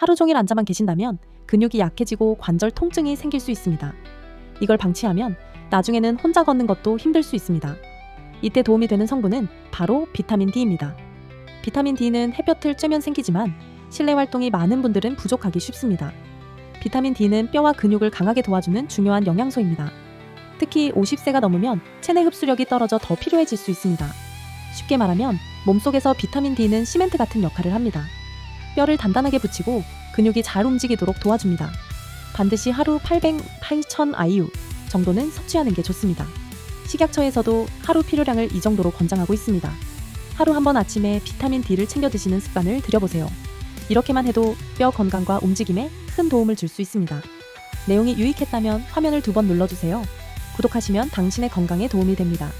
하루 종일 앉아만 계신다면 근육이 약해지고 관절 통증이 생길 수 있습니다. 이걸 방치하면 나중에는 혼자 걷는 것도 힘들 수 있습니다. 이때 도움이 되는 성분은 바로 비타민 D입니다. 비타민 D는 햇볕을 쬐면 생기지만 실내 활동이 많은 분들은 부족하기 쉽습니다. 비타민 D는 뼈와 근육을 강하게 도와주는 중요한 영양소입니다. 특히 50세가 넘으면 체내 흡수력이 떨어져 더 필요해질 수 있습니다. 쉽게 말하면 몸속에서 비타민 D는 시멘트 같은 역할을 합니다. 뼈를 단단하게 붙이고 근육이 잘 움직이도록 도와줍니다. 반드시 하루 800, 8000 IU 정도는 섭취하는 게 좋습니다. 식약처에서도 하루 필요량을 이 정도로 권장하고 있습니다. 하루 한 번 아침에 비타민 D를 챙겨 드시는 습관을 들여보세요. 이렇게만 해도 뼈 건강과 움직임에 큰 도움을 줄 수 있습니다. 내용이 유익했다면 화면을 두 번 눌러주세요. 구독하시면 당신의 건강에 도움이 됩니다.